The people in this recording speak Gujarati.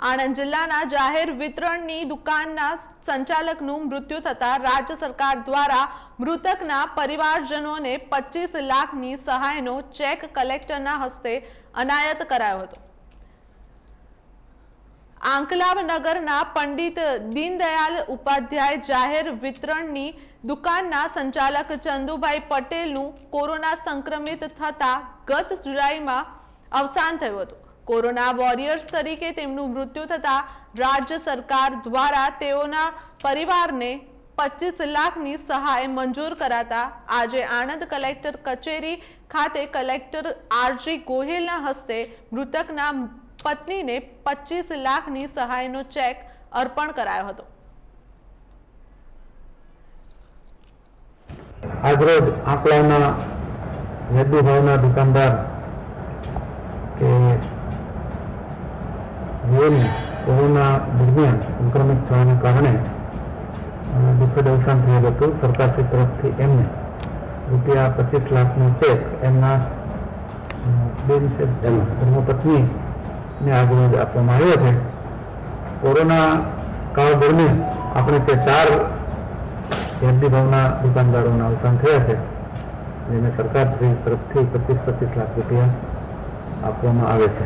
આણંદ જિલ્લાના જાહેર વિતરણની દુકાનના સંચાલકનું મૃત્યુ થતાં રાજ્ય સરકાર દ્વારા મૃતકના પરિવારજનોને પચીસ લાખની સહાયનો ચેક કલેક્ટરના હસ્તે અનાયત કરાયો હતો. આંકલાવ નગરના પંડિત દીનદયાલ ઉપાધ્યાય જાહેર વિતરણની દુકાનના સંચાલક ચંદુભાઈ પટેલનું કોરોના સંક્રમિત થતા ગત જુલાઈમાં અવસાન થયું હતું. કોરોના વોરિયર્સ તરીકે તેમનું મૃત્યુ થતાં રાજ્ય સરકાર દ્વારા તેઓના પરિવારને પચીસ લાખની સહાય મંજૂર કરાતા આજે આણંદ કલેક્ટર કચેરી ખાતે કલેક્ટર આરજી ગોહિલના હસ્તે મૃતકના પત્નીને પચીસ લાખની સહાયનો ચેક અર્પણ કરાયો હતો. આજરોજ આંકલાવના વેદુભાવના દુકાનદાર જેઓને કોરોના દરમિયાન સંક્રમિત થવાને કારણે દુઃખદ અવસાન થયેલ હતું. સરકારશ્રી તરફથી એમને રૂપિયા પચીસ લાખનો ચેક એમના બેન છે ધર્મપત્નીને આજરોજ આપવામાં આવ્યો છે. કોરોના કાળ દરમિયાન આપણે તે ચાર યાદી ભાવના દુકાનદારોના અવસાન થયા છે, જેને સરકાર તરફથી પચીસ પચીસ લાખ રૂપિયા આપવામાં આવે છે.